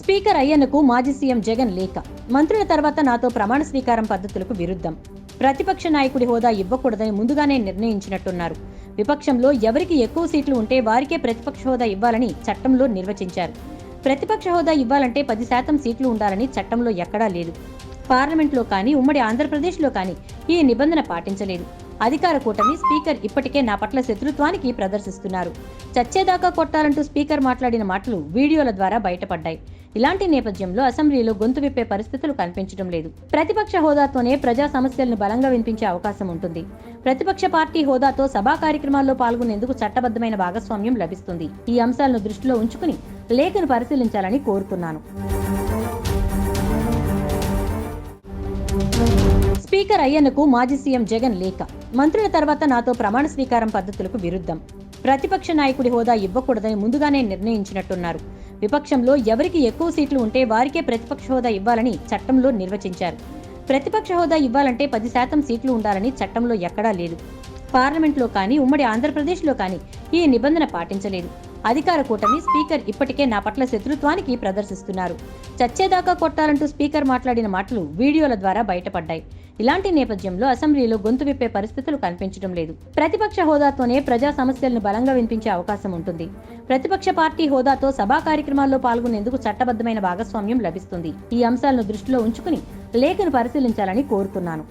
Speaker అయ్యన్నకు మాజీ CM Jagan లేఖ. మంత్రుల తర్వాత నాతో ప్రమాణ స్వీకారం పద్ధతులకు విరుద్ధం. ప్రతిపక్ష నాయకుడి హోదా ఇవ్వకూడదని ముందుగానే నిర్ణయించినట్టున్నారు. విపక్షంలో ఎవరికి ఎక్కువ సీట్లు ఉంటే వారికే ప్రతిపక్ష హోదా ఇవ్వాలని చట్టంలో నిర్వచించారు. ప్రతిపక్ష హోదా ఇవ్వాలంటే పది శాతం సీట్లు ఉండాలని చట్టంలో ఎక్కడా లేదు. పార్లమెంట్లో కానీ ఉమ్మడి ఆంధ్రప్రదేశ్లో కానీ ఈ నిబంధన పాటించలేదు. అధికార కూటమి స్పీకర్ ఇప్పటికే నా పట్ల శత్రుత్వానికి ప్రదర్శిస్తున్నారు. చచ్చేదాకా కొట్టాలంటూ స్పీకర్ మాట్లాడిన మాటలు వీడియోల ద్వారా బయటపడ్డాయి. ఇలాంటి నేపథ్యంలో అసెంబ్లీలో గొంతు విప్పే పరిస్థితులు కనిపించడం లేదు. ప్రతిపక్ష హోదాతోనే ప్రజా సమస్యలను బలంగా వినిపించే అవకాశం ఉంటుంది. ప్రతిపక్ష పార్టీ హోదాతో సభా కార్యక్రమాల్లో పాల్గొనేందుకు చట్టబద్ధమైన భాగస్వామ్యం లభిస్తుంది. ఈ అంశాలను దృష్టిలో ఉంచుకుని లేఖను పరిశీలించాలని కోరుతున్నాను. స్పీకర్ అయ్యన్నకు మాజీ సీఎం జగన్ లేఖ. మంత్రుల తర్వాత నాతో ప్రమాణ స్వీకారం పద్ధతులకు విరుద్ధం. ప్రతిపక్ష నాయకుడి హోదా ఇవ్వకూడదని ముందుగానే నిర్ణయించినట్టున్నారు. విపక్షంలో ఎవరికి ఎక్కువ సీట్లు ఉంటే వారికే ప్రతిపక్ష హోదా ఇవ్వాలని చట్టంలో నిర్వచించారు. ప్రతిపక్ష హోదా ఇవ్వాలంటే పది శాతం సీట్లు ఉండాలని చట్టంలో ఎక్కడా లేదు. పార్లమెంట్లో కానీ ఉమ్మడి ఆంధ్రప్రదేశ్లో కానీ ఈ నిబంధన పాటించలేదు. అధికార కూటమి స్పీకర్ ఇప్పటికే నా పట్ల శత్రుత్వానికి ప్రదర్శిస్తున్నారు. చచ్చేదాకా కొట్టాలంటూ స్పీకర్ మాట్లాడిన మాటలు వీడియోల ద్వారా బయటపడ్డాయి. ఇలాంటి నేపథ్యంలో అసెంబ్లీలో గొంతు విప్పే పరిస్థితులు కనిపించడం లేదు. ప్రతిపక్ష హోదాతోనే ప్రజా సమస్యలను బలంగా వినిపించే అవకాశం ఉంటుంది. ప్రతిపక్ష పార్టీ హోదాతో సభా కార్యక్రమాల్లో పాల్గొనేందుకు చట్టబద్ధమైన భాగస్వామ్యం లభిస్తుంది. ఈ అంశాలను దృష్టిలో ఉంచుకుని లేఖను పరిశీలించాలని కోరుతున్నాను.